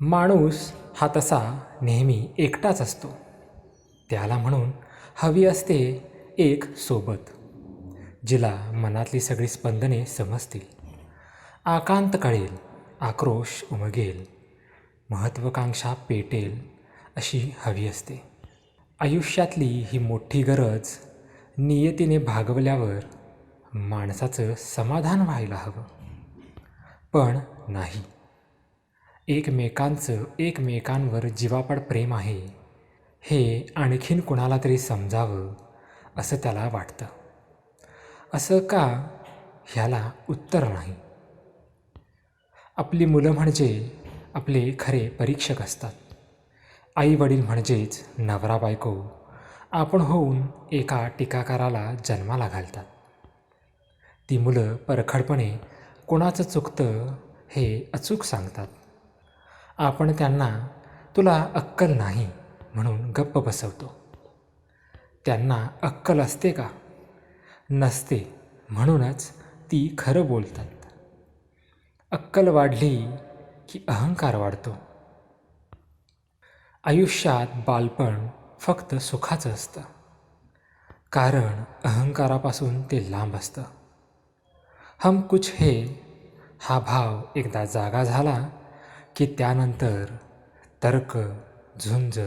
माणूस हा तसा नेहमी एकटाच असतो. त्याला म्हणून हवी असते एक सोबत जिला मनातली सगळी स्पंदने समजतील. आकांत कळेल आक्रोश उमगेल महत्त्वाकांक्षा पेटेल अशी हवी असते. आयुष्यातली ही मोठी गरज नियतीने भागवल्यावर माणसाचं समाधान व्हायला हवं. पण नाही. एकमेकांचं एकमेकांवर जीवापाड प्रेम आहे. हे आणखीन कुणाला तरी समजावं असं त्याला वाटतं. असं का? ह्याला उत्तर नाही. आपली मुलं म्हणजे आपले खरे परीक्षक असतात. आई वडील म्हणजेच नवरा बायको आपण होऊन एका टीकाकाराला जन्माला घालतात. ती मुलं परखडपणे कोणाचं चुकतं हे अचूक सांगतात. आपण त्यांना तुला अक्कल नाही म्हणून गप्प बसवतो. त्यांना अक्कल असते का? नसते म्हणूनच ती खरं बोलतात. अक्कल वाढली की अहंकार वाढतो. आयुष्यात बालपण फक्त सुखाचं असतं. कारण अहंकारापासून ते लांब असतं. हम कुछ हे हा भाव एकदा जागा झाला की त्यानंतर तर्क झुंज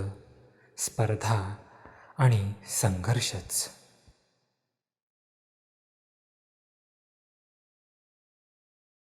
स्पर्धा आणि संघर्षच.